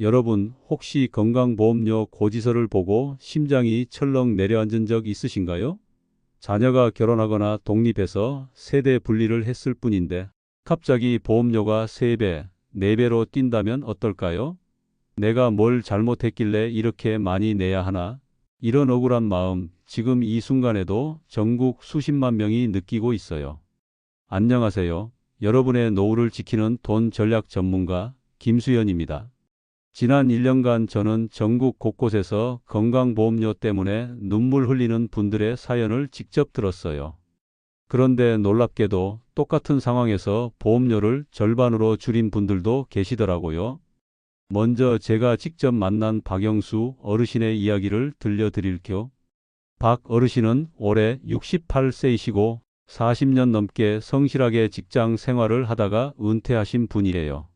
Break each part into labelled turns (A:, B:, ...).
A: 여러분 혹시 건강보험료 고지서를 보고 심장이 철렁 내려앉은 적 있으신가요? 자녀가 결혼하거나 독립해서 세대 분리를 했을 뿐인데 갑자기 보험료가 3배, 4배로 뛴다면 어떨까요? 내가 뭘 잘못했길래 이렇게 많이 내야 하나? 이런 억울한 마음 지금 이 순간에도 전국 수십만 명이 느끼고 있어요. 안녕하세요. 여러분의 노후를 지키는 돈 전략 전문가 김수연입니다. 지난 1년간 저는 전국 곳곳에서 건강보험료 때문에 눈물 흘리는 분들의 사연을 직접 들었어요. 그런데 놀랍게도 똑같은 상황에서 보험료를 절반으로 줄인 분들도 계시더라고요. 먼저 제가 직접 만난 박영수 어르신의 이야기를 들려드릴게요. 박 어르신은 올해 68세이시고 40년 넘게 성실하게 직장 생활을 하다가 은퇴하신 분이에요.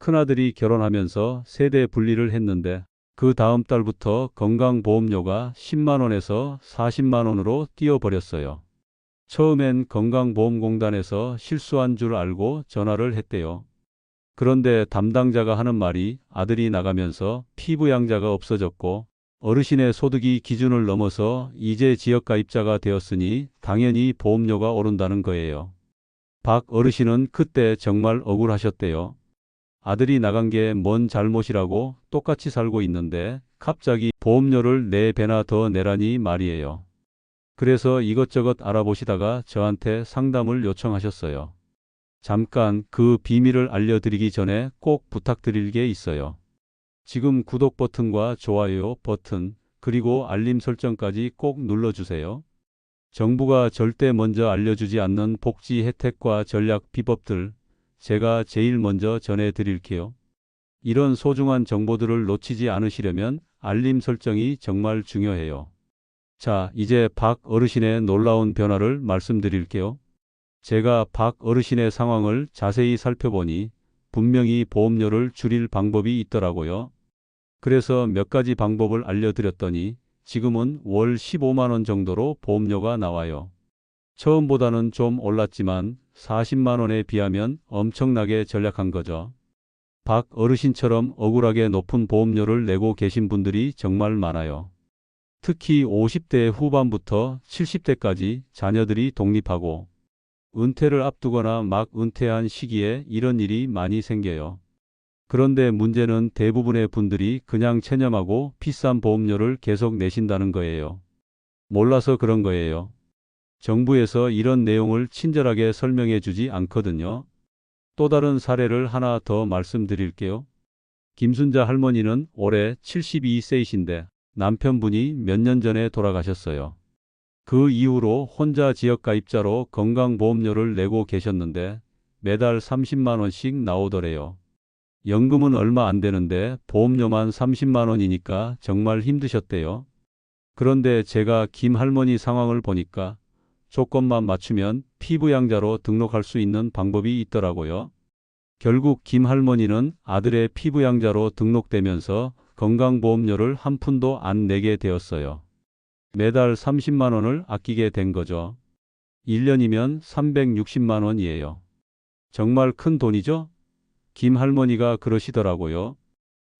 A: 큰아들이 결혼하면서 세대 분리를 했는데 그 다음 달부터 건강보험료가 10만원에서 40만원으로 뛰어버렸어요. 처음엔 건강보험공단에서 실수한 줄 알고 전화를 했대요. 그런데 담당자가 하는 말이 아들이 나가면서 피부양자가 없어졌고 어르신의 소득이 기준을 넘어서 이제 지역가입자가 되었으니 당연히 보험료가 오른다는 거예요. 박 어르신은 그때 정말 억울하셨대요. 아들이 나간 게 뭔 잘못이라고 똑같이 살고 있는데 갑자기 보험료를 4배나 더 내라니 말이에요. 그래서 이것저것 알아보시다가 저한테 상담을 요청하셨어요. 잠깐 그 비밀을 알려드리기 전에 꼭 부탁드릴 게 있어요. 지금 구독 버튼과 좋아요 버튼, 그리고 알림 설정까지 꼭 눌러주세요. 정부가 절대 먼저 알려주지 않는 복지 혜택과 전략 비법들, 제가 제일 먼저 전해드릴게요. 이런 소중한 정보들을 놓치지 않으시려면 알림 설정이 정말 중요해요. 자, 이제 박 어르신의 놀라운 변화를 말씀드릴게요. 제가 박 어르신의 상황을 자세히 살펴보니 분명히 보험료를 줄일 방법이 있더라고요. 그래서 몇 가지 방법을 알려드렸더니 지금은 월 15만원 정도로 보험료가 나와요. 처음보다는 좀 올랐지만 40만 원에 비하면 엄청나게 전략한 거죠. 박 어르신처럼 억울하게 높은 보험료를 내고 계신 분들이 정말 많아요. 특히 50대 후반부터 70대까지 자녀들이 독립하고 은퇴를 앞두거나 막 은퇴한 시기에 이런 일이 많이 생겨요. 그런데 문제는 대부분의 분들이 그냥 체념하고 비싼 보험료를 계속 내신다는 거예요. 몰라서 그런 거예요. 정부에서 이런 내용을 친절하게 설명해 주지 않거든요. 또 다른 사례를 하나 더 말씀드릴게요. 김순자 할머니는 올해 72세이신데 남편분이 몇 년 전에 돌아가셨어요. 그 이후로 혼자 지역가입자로 건강보험료를 내고 계셨는데 매달 30만원씩 나오더래요. 연금은 얼마 안 되는데 보험료만 30만원이니까 정말 힘드셨대요. 그런데 제가 김 할머니 상황을 보니까 조건만 맞추면 피부양자로 등록할 수 있는 방법이 있더라고요. 결국 김 할머니는 아들의 피부양자로 등록되면서 건강보험료를 한 푼도 안 내게 되었어요. 매달 30만 원을 아끼게 된 거죠. 1년이면 360만 원이에요. 정말 큰 돈이죠? 김 할머니가 그러시더라고요.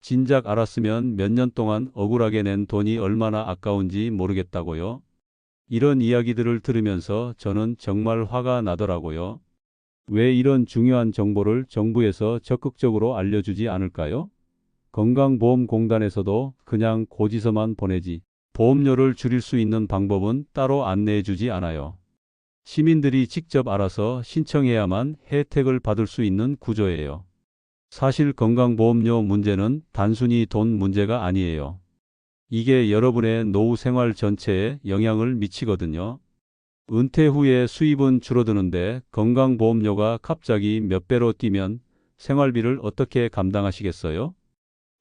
A: 진작 알았으면 몇 년 동안 억울하게 낸 돈이 얼마나 아까운지 모르겠다고요. 이런 이야기들을 들으면서 저는 정말 화가 나더라고요. 왜 이런 중요한 정보를 정부에서 적극적으로 알려주지 않을까요? 건강보험공단에서도 그냥 고지서만 보내지 보험료를 줄일 수 있는 방법은 따로 안내해 주지 않아요. 시민들이 직접 알아서 신청해야만 혜택을 받을 수 있는 구조예요. 사실 건강보험료 문제는 단순히 돈 문제가 아니에요. 이게 여러분의 노후 생활 전체에 영향을 미치거든요. 은퇴 후에 수입은 줄어드는데 건강보험료가 갑자기 몇 배로 뛰면 생활비를 어떻게 감당하시겠어요?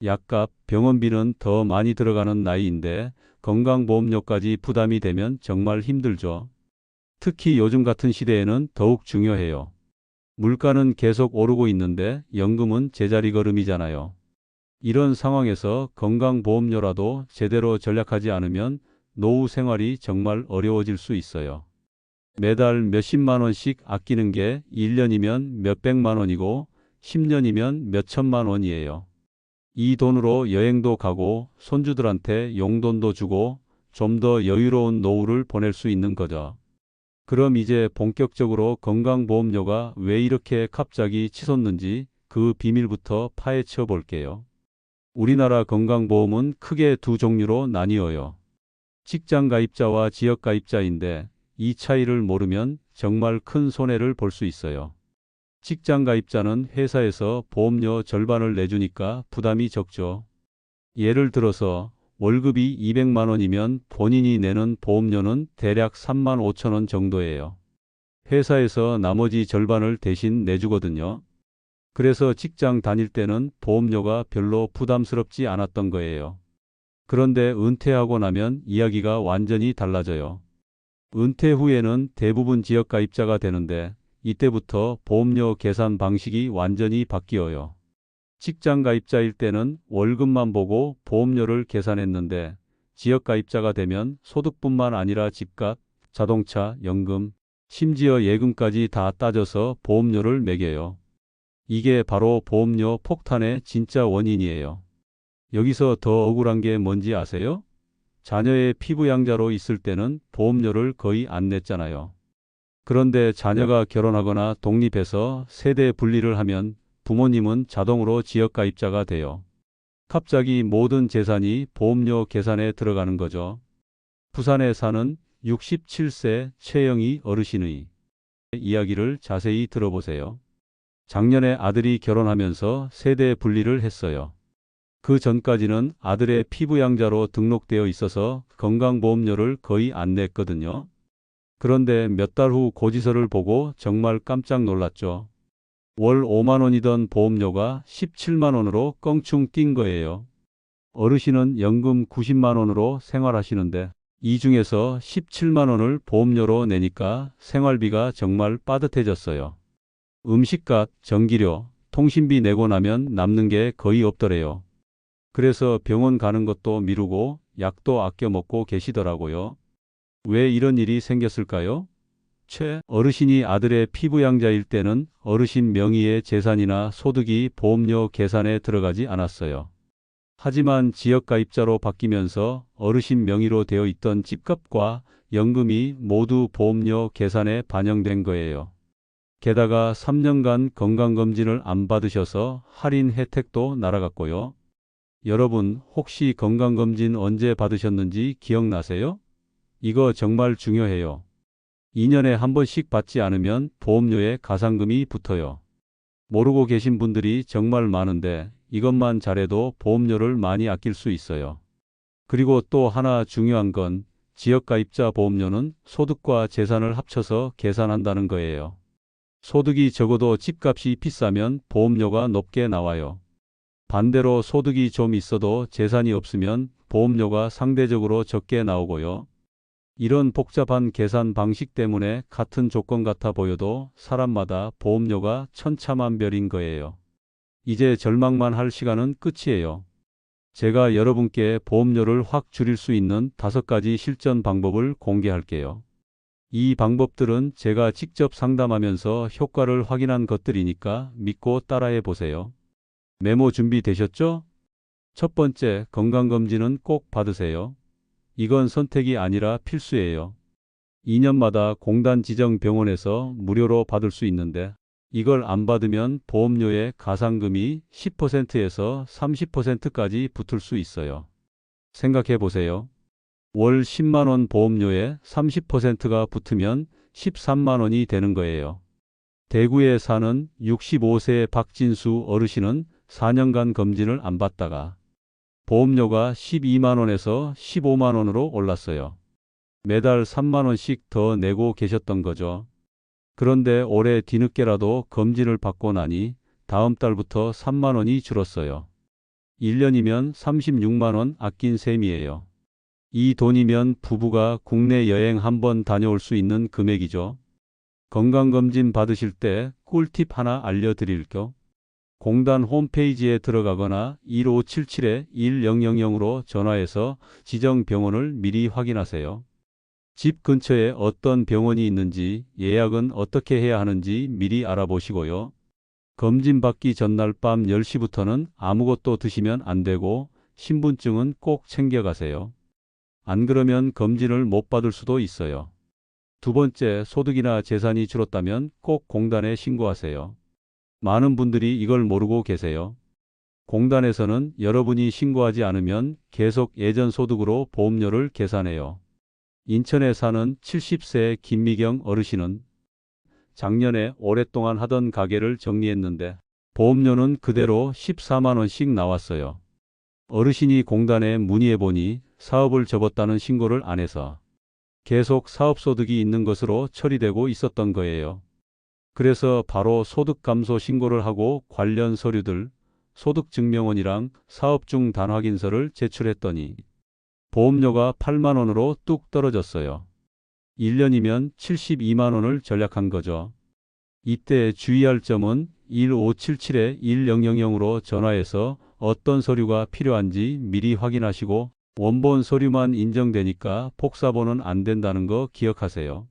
A: 약값, 병원비는 더 많이 들어가는 나이인데 건강보험료까지 부담이 되면 정말 힘들죠. 특히 요즘 같은 시대에는 더욱 중요해요. 물가는 계속 오르고 있는데 연금은 제자리 걸음이잖아요. 이런 상황에서 건강보험료라도 제대로 전략하지 않으면 노후 생활이 정말 어려워질 수 있어요. 매달 몇십만 원씩 아끼는 게 1년이면 몇백만 원이고 10년이면 몇천만 원이에요. 이 돈으로 여행도 가고 손주들한테 용돈도 주고 좀 더 여유로운 노후를 보낼 수 있는 거죠. 그럼 이제 본격적으로 건강보험료가 왜 이렇게 갑자기 치솟는지 그 비밀부터 파헤쳐 볼게요. 우리나라 건강보험은 크게 두 종류로 나뉘어요. 직장 가입자와 지역 가입자인데 이 차이를 모르면 정말 큰 손해를 볼 수 있어요. 직장 가입자는 회사에서 보험료 절반을 내주니까 부담이 적죠. 예를 들어서 월급이 200만 원이면 본인이 내는 보험료는 대략 3만 5천 원 정도예요. 회사에서 나머지 절반을 대신 내주거든요. 그래서 직장 다닐 때는 보험료가 별로 부담스럽지 않았던 거예요. 그런데 은퇴하고 나면 이야기가 완전히 달라져요. 은퇴 후에는 대부분 지역 가입자가 되는데 이때부터 보험료 계산 방식이 완전히 바뀌어요. 직장 가입자일 때는 월급만 보고 보험료를 계산했는데 지역 가입자가 되면 소득뿐만 아니라 집값, 자동차, 연금, 심지어 예금까지 다 따져서 보험료를 매겨요. 이게 바로 보험료 폭탄의 진짜 원인이에요. 여기서 더 억울한 게 뭔지 아세요? 자녀의 피부양자로 있을 때는 보험료를 거의 안 냈잖아요. 그런데 자녀가 결혼하거나 독립해서 세대 분리를 하면 부모님은 자동으로 지역 가입자가 돼요. 갑자기 모든 재산이 보험료 계산에 들어가는 거죠. 부산에 사는 67세 최영희 어르신의 이야기를 자세히 들어보세요. 작년에 아들이 결혼하면서 세대 분리를 했어요. 그 전까지는 아들의 피부양자로 등록되어 있어서 건강보험료를 거의 안 냈거든요. 그런데 몇 달 후 고지서를 보고 정말 깜짝 놀랐죠. 월 5만 원이던 보험료가 17만 원으로 껑충 뛴 거예요. 어르신은 연금 90만 원으로 생활하시는데 이 중에서 17만 원을 보험료로 내니까 생활비가 정말 빠듯해졌어요. 음식값, 전기료, 통신비 내고 나면 남는 게 거의 없더래요. 그래서 병원 가는 것도 미루고 약도 아껴 먹고 계시더라고요. 왜 이런 일이 생겼을까요? 최 어르신이 아들의 피부양자일 때는 어르신 명의의 재산이나 소득이 보험료 계산에 들어가지 않았어요. 하지만 지역 가입자로 바뀌면서 어르신 명의로 되어 있던 집값과 연금이 모두 보험료 계산에 반영된 거예요. 게다가 3년간 건강검진을 안 받으셔서 할인 혜택도 날아갔고요. 여러분, 혹시 건강검진 언제 받으셨는지 기억나세요? 이거 정말 중요해요. 2년에 한 번씩 받지 않으면 보험료에 가상금이 붙어요. 모르고 계신 분들이 정말 많은데 이것만 잘해도 보험료를 많이 아낄 수 있어요. 그리고 또 하나 중요한 건 지역가입자 보험료는 소득과 재산을 합쳐서 계산한다는 거예요. 소득이 적어도 집값이 비싸면 보험료가 높게 나와요. 반대로 소득이 좀 있어도 재산이 없으면 보험료가 상대적으로 적게 나오고요. 이런 복잡한 계산 방식 때문에 같은 조건 같아 보여도 사람마다 보험료가 천차만별인 거예요. 이제 절망만 할 시간은 끝이에요. 제가 여러분께 보험료를 확 줄일 수 있는 다섯 가지 실전 방법을 공개할게요. 이 방법들은 제가 직접 상담하면서 효과를 확인한 것들이니까 믿고 따라해 보세요. 메모 준비되셨죠? 첫 번째, 건강검진은 꼭 받으세요. 이건 선택이 아니라 필수예요. 2년마다 공단 지정 병원에서 무료로 받을 수 있는데 이걸 안 받으면 보험료의 가상금이 10%에서 30%까지 붙을 수 있어요. 생각해 보세요. 월 10만 원 보험료에 30%가 붙으면 13만 원이 되는 거예요. 대구에 사는 65세 박진수 어르신은 4년간 검진을 안 받다가 보험료가 12만 원에서 15만 원으로 올랐어요. 매달 3만 원씩 더 내고 계셨던 거죠. 그런데 올해 뒤늦게라도 검진을 받고 나니 다음 달부터 3만 원이 줄었어요. 1년이면 36만 원 아낀 셈이에요. 이 돈이면 부부가 국내 여행 한번 다녀올 수 있는 금액이죠. 건강검진 받으실 때 꿀팁 하나 알려드릴게요. 공단 홈페이지에 들어가거나 1577-1000으로 전화해서 지정 병원을 미리 확인하세요. 집 근처에 어떤 병원이 있는지 예약은 어떻게 해야 하는지 미리 알아보시고요. 검진 받기 전날 밤 10시부터는 아무것도 드시면 안 되고 신분증은 꼭 챙겨가세요. 안 그러면 검진을 못 받을 수도 있어요. 두 번째, 소득이나 재산이 줄었다면 꼭 공단에 신고하세요. 많은 분들이 이걸 모르고 계세요. 공단에서는 여러분이 신고하지 않으면 계속 예전 소득으로 보험료를 계산해요. 인천에 사는 70세 김미경 어르신은 작년에 오랫동안 하던 가게를 정리했는데 보험료는 그대로 14만 원씩 나왔어요. 어르신이 공단에 문의해 보니 사업을 접었다는 신고를 안 해서 계속 사업소득이 있는 것으로 처리되고 있었던 거예요. 그래서 바로 소득감소 신고를 하고 관련 서류들, 소득증명원이랑 사업중 단확인서를 제출했더니 보험료가 8만 원으로 뚝 떨어졌어요. 1년이면 72만 원을 절약한 거죠. 이때 주의할 점은 1577-1000으로 전화해서 어떤 서류가 필요한지 미리 확인하시고 원본 서류만 인정되니까 복사본은 안 된다는 거 기억하세요.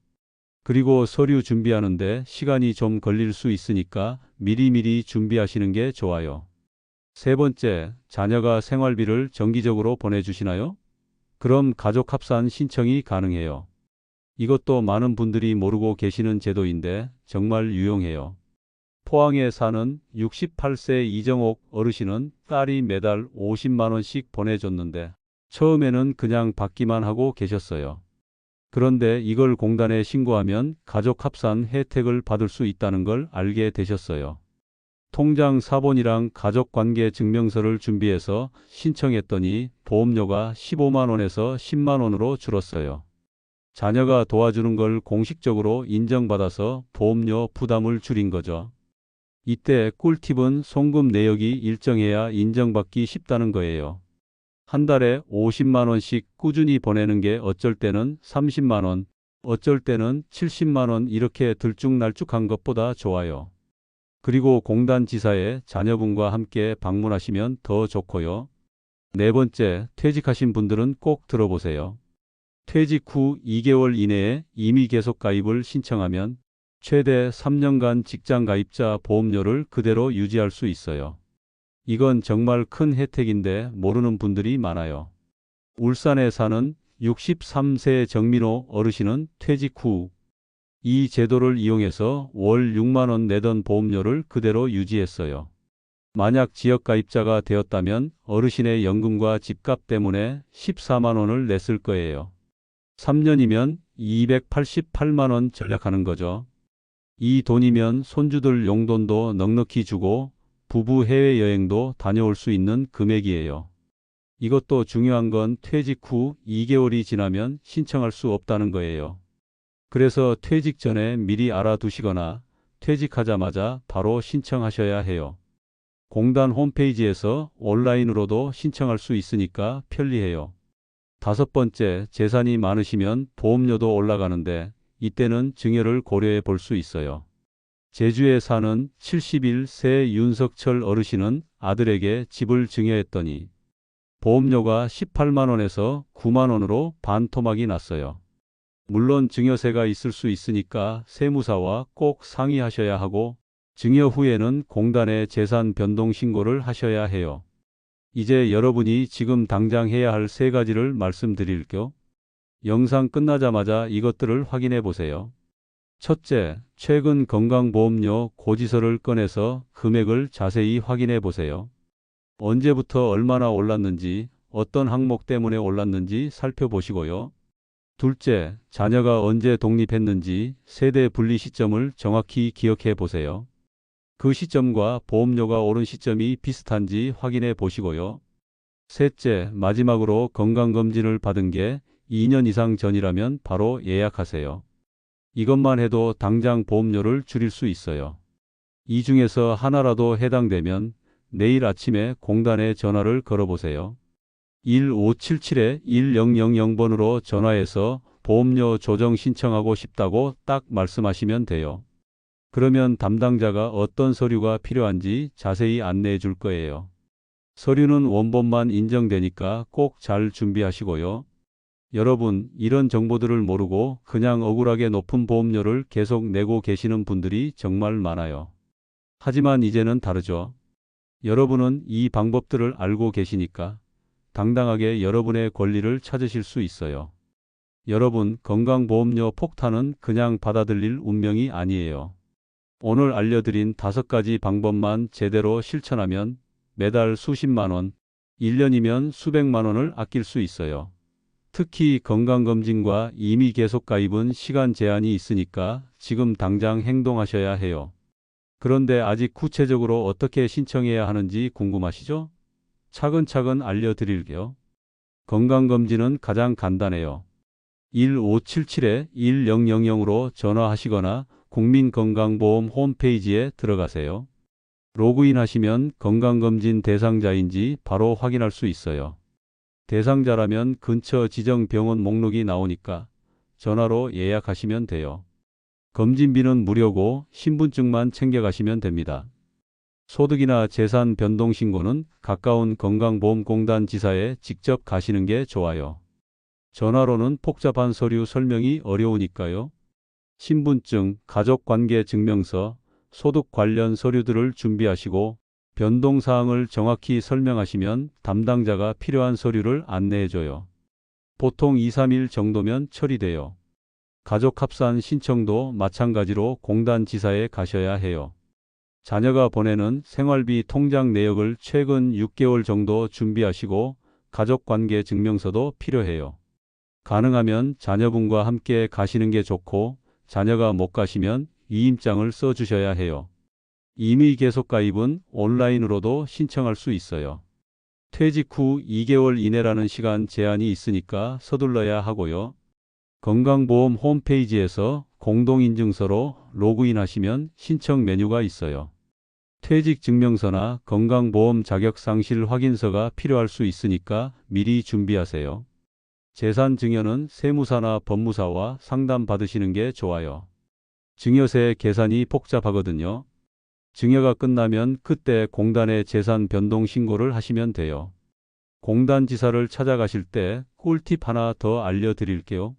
A: 그리고 서류 준비하는데 시간이 좀 걸릴 수 있으니까 미리미리 준비하시는 게 좋아요. 세 번째, 자녀가 생활비를 정기적으로 보내주시나요? 그럼 가족 합산 신청이 가능해요. 이것도 많은 분들이 모르고 계시는 제도인데 정말 유용해요. 포항에 사는 68세 이정옥 어르신은 딸이 매달 50만 원씩 보내줬는데 처음에는 그냥 받기만 하고 계셨어요. 그런데 이걸 공단에 신고하면 가족 합산 혜택을 받을 수 있다는 걸 알게 되셨어요. 통장 사본이랑 가족관계 증명서를 준비해서 신청했더니 보험료가 15만 원에서 10만 원으로 줄었어요. 자녀가 도와주는 걸 공식적으로 인정받아서 보험료 부담을 줄인 거죠. 이때 꿀팁은 송금 내역이 일정해야 인정받기 쉽다는 거예요. 한 달에 50만 원씩 꾸준히 보내는 게 어쩔 때는 30만 원, 어쩔 때는 70만 원 이렇게 들쭉날쭉한 것보다 좋아요. 그리고 공단 지사에 자녀분과 함께 방문하시면 더 좋고요. 네 번째, 퇴직하신 분들은 꼭 들어보세요. 퇴직 후 2개월 이내에 임의 계속 가입을 신청하면 최대 3년간 직장 가입자 보험료를 그대로 유지할 수 있어요. 이건 정말 큰 혜택인데 모르는 분들이 많아요. 울산에 사는 63세 정민호 어르신은 퇴직 후 이 제도를 이용해서 월 6만 원 내던 보험료를 그대로 유지했어요. 만약 지역 가입자가 되었다면 어르신의 연금과 집값 때문에 14만 원을 냈을 거예요. 3년이면 288만 원 절약하는 거죠. 이 돈이면 손주들 용돈도 넉넉히 주고 부부 해외여행도 다녀올 수 있는 금액이에요. 이것도 중요한 건 퇴직 후 2개월이 지나면 신청할 수 없다는 거예요. 그래서 퇴직 전에 미리 알아두시거나 퇴직하자마자 바로 신청하셔야 해요. 공단 홈페이지에서 온라인으로도 신청할 수 있으니까 편리해요. 다섯 번째, 재산이 많으시면 보험료도 올라가는데 이때는 증여를 고려해 볼 수 있어요. 제주에 사는 71세 윤석철 어르신은 아들에게 집을 증여했더니 보험료가 18만 원에서 9만 원으로 반토막이 났어요. 물론 증여세가 있을 수 있으니까 세무사와 꼭 상의하셔야 하고 증여 후에는 공단에 재산 변동 신고를 하셔야 해요. 이제 여러분이 지금 당장 해야 할 세 가지를 말씀드릴게요. 영상 끝나자마자 이것들을 확인해 보세요. 첫째, 최근 건강보험료 고지서를 꺼내서 금액을 자세히 확인해 보세요. 언제부터 얼마나 올랐는지, 어떤 항목 때문에 올랐는지 살펴보시고요. 둘째, 자녀가 언제 독립했는지 세대 분리 시점을 정확히 기억해 보세요. 그 시점과 보험료가 오른 시점이 비슷한지 확인해 보시고요. 셋째, 마지막으로 건강검진을 받은 게 2년 이상 전이라면 바로 예약하세요. 이것만 해도 당장 보험료를 줄일 수 있어요. 이 중에서 하나라도 해당되면 내일 아침에 공단에 전화를 걸어보세요. 1577-1000번으로 전화해서 보험료 조정 신청하고 싶다고 딱 말씀하시면 돼요. 그러면 담당자가 어떤 서류가 필요한지 자세히 안내해 줄 거예요. 서류는 원본만 인정되니까 꼭 잘 준비하시고요. 여러분, 이런 정보들을 모르고 그냥 억울하게 높은 보험료를 계속 내고 계시는 분들이 정말 많아요. 하지만 이제는 다르죠. 여러분은 이 방법들을 알고 계시니까 당당하게 여러분의 권리를 찾으실 수 있어요. 여러분, 건강보험료 폭탄은 그냥 받아들일 운명이 아니에요. 오늘 알려드린 다섯 가지 방법만 제대로 실천하면 매달 수십만 원, 1년이면 수백만 원을 아낄 수 있어요. 특히 건강검진과 이미 계속 가입은 시간 제한이 있으니까 지금 당장 행동하셔야 해요. 그런데 아직 구체적으로 어떻게 신청해야 하는지 궁금하시죠? 차근차근 알려드릴게요. 건강검진은 가장 간단해요. 1577-1000으로 전화하시거나 국민건강보험 홈페이지에 들어가세요. 로그인하시면 건강검진 대상자인지 바로 확인할 수 있어요. 대상자라면 근처 지정 병원 목록이 나오니까 전화로 예약하시면 돼요. 검진비는 무료고 신분증만 챙겨가시면 됩니다. 소득이나 재산 변동 신고는 가까운 건강보험공단 지사에 직접 가시는 게 좋아요. 전화로는 복잡한 서류 설명이 어려우니까요. 신분증, 가족관계 증명서, 소득 관련 서류들을 준비하시고 변동 사항을 정확히 설명하시면 담당자가 필요한 서류를 안내해줘요. 보통 2, 3일 정도면 처리돼요. 가족 합산 신청도 마찬가지로 공단 지사에 가셔야 해요. 자녀가 보내는 생활비 통장 내역을 최근 6개월 정도 준비하시고 가족관계 증명서도 필요해요. 가능하면 자녀분과 함께 가시는 게 좋고 자녀가 못 가시면 이임장을 써 주셔야 해요. 이미 계속 가입은 온라인으로도 신청할 수 있어요. 퇴직 후 2개월 이내라는 시간 제한이 있으니까 서둘러야 하고요. 건강보험 홈페이지에서 공동인증서로 로그인하시면 신청 메뉴가 있어요. 퇴직 증명서나 건강보험 자격 상실 확인서가 필요할 수 있으니까 미리 준비하세요. 재산 증여는 세무사나 법무사와 상담 받으시는 게 좋아요. 증여세 계산이 복잡하거든요. 증여가 끝나면 그때 공단에 재산 변동 신고를 하시면 돼요. 공단 지사를 찾아가실 때 꿀팁 하나 더 알려드릴게요.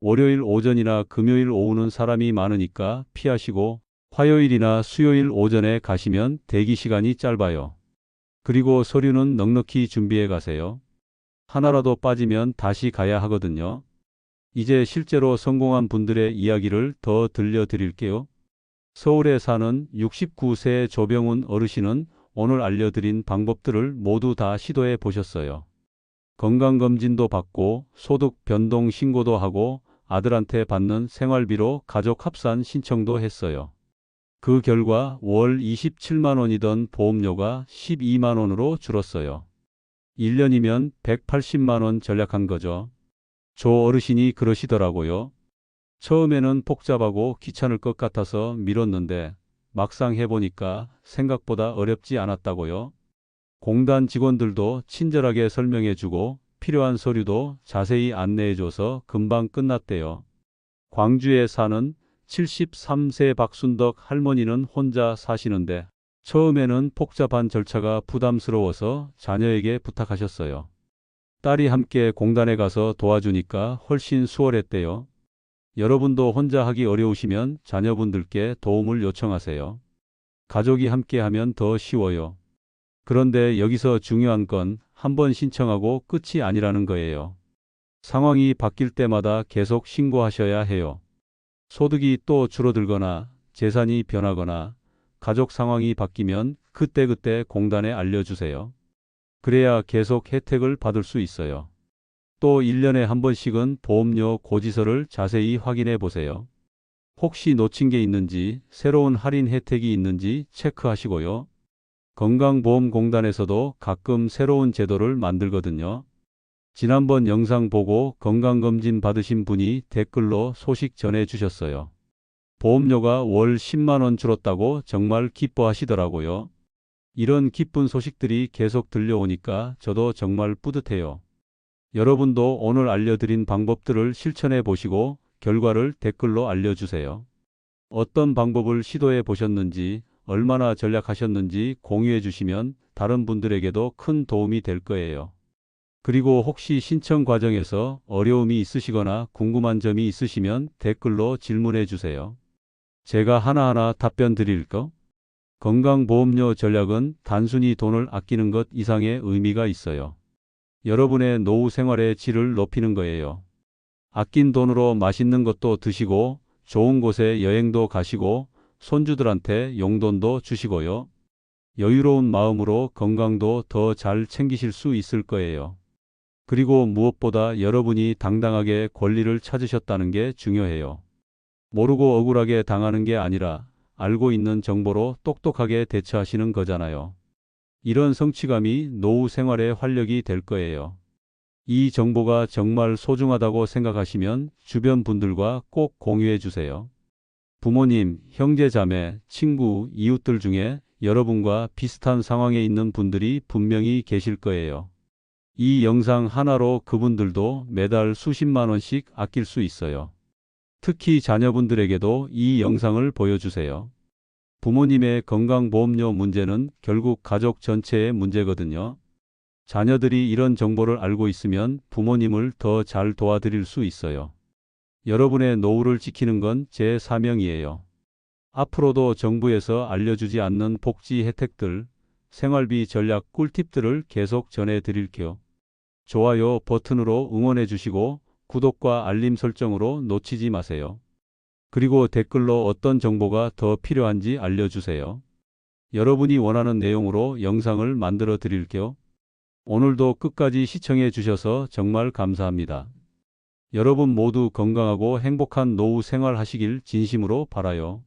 A: 월요일 오전이나 금요일 오후는 사람이 많으니까 피하시고 화요일이나 수요일 오전에 가시면 대기 시간이 짧아요. 그리고 서류는 넉넉히 준비해 가세요. 하나라도 빠지면 다시 가야 하거든요. 이제 실제로 성공한 분들의 이야기를 더 들려드릴게요. 서울에 사는 69세 조병훈 어르신은 오늘 알려드린 방법들을 모두 다 시도해 보셨어요. 건강검진도 받고 소득 변동 신고도 하고 아들한테 받는 생활비로 가족 합산 신청도 했어요. 그 결과 월 27만 원이던 보험료가 12만 원으로 줄었어요. 1년이면 180만 원 절약한 거죠. 조 어르신이 그러시더라고요. 처음에는 복잡하고 귀찮을 것 같아서 미뤘는데 막상 해보니까 생각보다 어렵지 않았다고요. 공단 직원들도 친절하게 설명해주고 필요한 서류도 자세히 안내해줘서 금방 끝났대요. 광주에 사는 73세 박순덕 할머니는 혼자 사시는데 처음에는 복잡한 절차가 부담스러워서 자녀에게 부탁하셨어요. 딸이 함께 공단에 가서 도와주니까 훨씬 수월했대요. 여러분도 혼자 하기 어려우시면 자녀분들께 도움을 요청하세요. 가족이 함께 하면 더 쉬워요. 그런데 여기서 중요한 건 한 번 신청하고 끝이 아니라는 거예요. 상황이 바뀔 때마다 계속 신고하셔야 해요. 소득이 또 줄어들거나 재산이 변하거나 가족 상황이 바뀌면 그때그때 공단에 알려주세요. 그래야 계속 혜택을 받을 수 있어요. 또 1년에 한 번씩은 보험료 고지서를 자세히 확인해 보세요. 혹시 놓친 게 있는지, 새로운 할인 혜택이 있는지 체크하시고요. 건강보험공단에서도 가끔 새로운 제도를 만들거든요. 지난번 영상 보고 건강검진 받으신 분이 댓글로 소식 전해 주셨어요. 보험료가 월 10만원 줄었다고 정말 기뻐하시더라고요. 이런 기쁜 소식들이 계속 들려오니까 저도 정말 뿌듯해요. 여러분도 오늘 알려드린 방법들을 실천해 보시고 결과를 댓글로 알려주세요. 어떤 방법을 시도해 보셨는지, 얼마나 전략하셨는지 공유해 주시면 다른 분들에게도 큰 도움이 될 거예요. 그리고 혹시 신청 과정에서 어려움이 있으시거나 궁금한 점이 있으시면 댓글로 질문해 주세요. 제가 하나하나 답변 드릴 거 건강보험료 전략은 단순히 돈을 아끼는 것 이상의 의미가 있어요. 여러분의 노후 생활의 질을 높이는 거예요. 아낀 돈으로 맛있는 것도 드시고 좋은 곳에 여행도 가시고 손주들한테 용돈도 주시고요. 여유로운 마음으로 건강도 더 잘 챙기실 수 있을 거예요. 그리고 무엇보다 여러분이 당당하게 권리를 찾으셨다는 게 중요해요. 모르고 억울하게 당하는 게 아니라 알고 있는 정보로 똑똑하게 대처하시는 거잖아요. 이런 성취감이 노후 생활의 활력이 될 거예요. 이 정보가 정말 소중하다고 생각하시면 주변 분들과 꼭 공유해 주세요. 부모님, 형제 자매, 친구, 이웃들 중에 여러분과 비슷한 상황에 있는 분들이 분명히 계실 거예요. 이 영상 하나로 그분들도 매달 수십만 원씩 아낄 수 있어요. 특히 자녀분들에게도 이 영상을 보여주세요. 부모님의 건강보험료 문제는 결국 가족 전체의 문제거든요. 자녀들이 이런 정보를 알고 있으면 부모님을 더 잘 도와드릴 수 있어요. 여러분의 노후를 지키는 건 제 사명이에요. 앞으로도 정부에서 알려주지 않는 복지 혜택들, 생활비 전략 꿀팁들을 계속 전해드릴게요. 좋아요 버튼으로 응원해 주시고 구독과 알림 설정으로 놓치지 마세요. 그리고 댓글로 어떤 정보가 더 필요한지 알려주세요. 여러분이 원하는 내용으로 영상을 만들어 드릴게요. 오늘도 끝까지 시청해 주셔서 정말 감사합니다. 여러분 모두 건강하고 행복한 노후 생활 하시길 진심으로 바라요.